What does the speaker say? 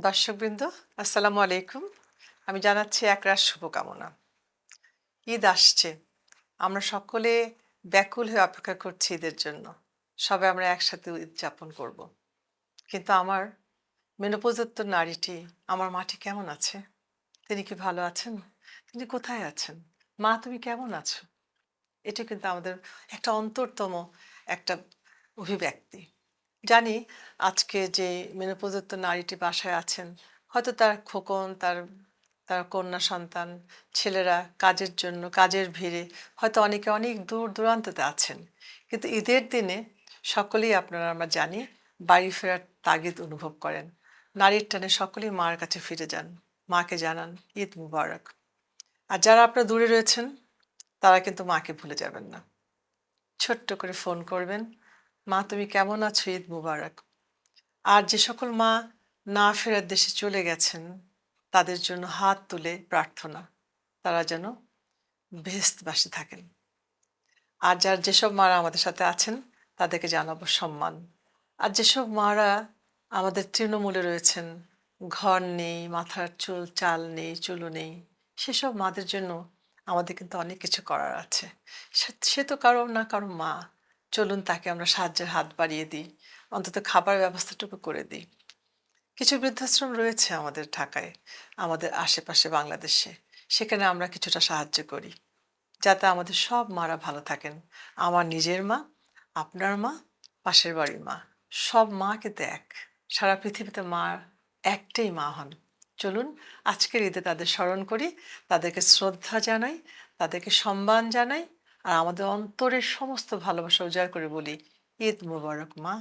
দর্শকবৃন্দ, আসসালামু আলাইকুম। আমি জানাচ্ছি একরাশ শুভকামনা। ঈদ আসছে। আমরা সকলে ব্যাকুল হয়ে অপেক্ষা করছি ঈদের জন্য। সবে আমরা একসাথে উদযাপন করব। কিন্তু আমার মেনোপোজত্ব নারীটি আমার মাটি কেমন আছে? তিনি কি ভালো আছেন? তিনি কোথায় আছেন? মা, তুমি কেমন আছো? এটা কিন্তু আমাদের একটা অন্তরতম একটা অভিব্যক্তি। জানি আজকে যে মেনোপোজত্ব নারীটি বাসায় আছেন, হয়তো তার খোকন, তার তার কন্যা সন্তান, ছেলেরা কাজের জন্য, কাজের ভিড়ে হয়তো অনেকে অনেক দূর দূরান্ততে আছেন। কিন্তু ঈদের দিনে সকলেই আপনারা, আমরা জানি, বাড়ি ফেরার তাগিদ অনুভব করেন। নারীর টানে সকলেই মার কাছে ফিরে যান। মাকে জানান, ঈদ মুবারক। আর যারা আপনারা দূরে রয়েছেন, তারা কিন্তু মাকে ভুলে যাবেন না। ছোট্ট করে ফোন করবেন। মা, তুমি কেমন আছো? ঈদ মুবারক। আর যে সকল মা না ফেরার দেশে চলে গেছেন, তাদের জন্য হাত তুলে প্রার্থনা। তারা যেন বেহেস্তবাসী থাকেন। আর যার যেসব মারা আমাদের সাথে আছেন, তাদেরকে জানাব সম্মান। আর যেসব মারা আমাদের তৃণমূলে রয়েছেন, ঘর নেই, মাথার চুল, চাল নেই চুলো নেই, সেসব মাদের জন্য আমাদের কিন্তু অনেক কিছু করার আছে। সে- সে তো কারও না কারও মা। চলুন তাকে আমরা সাহায্যের হাত বাড়িয়ে দিই, অন্তত খাবার ব্যবস্থাটুকু করে দিই। কিছু বৃদ্ধাশ্রম রয়েছে আমাদের ঢাকায়, আমাদের আশেপাশে বাংলাদেশে। সেখানে আমরা কিছুটা সাহায্য করি, যাতে আমাদের সব মারা ভালো থাকেন। আমার নিজের মা, আপনার মা, পাশের বাড়ির মা, সব মা কিন্তু এক সারা পৃথিবীতে মা একটাই মা হন। চলুন আজকের ঈদে তাদের স্মরণ করি, তাদেরকে শ্রদ্ধা জানাই, তাদেরকে সম্মান জানাই আর আমাদের অন্তরের সমস্ত ভালোবাসা উজাড় করে বলি ঈদ মুবারক মা।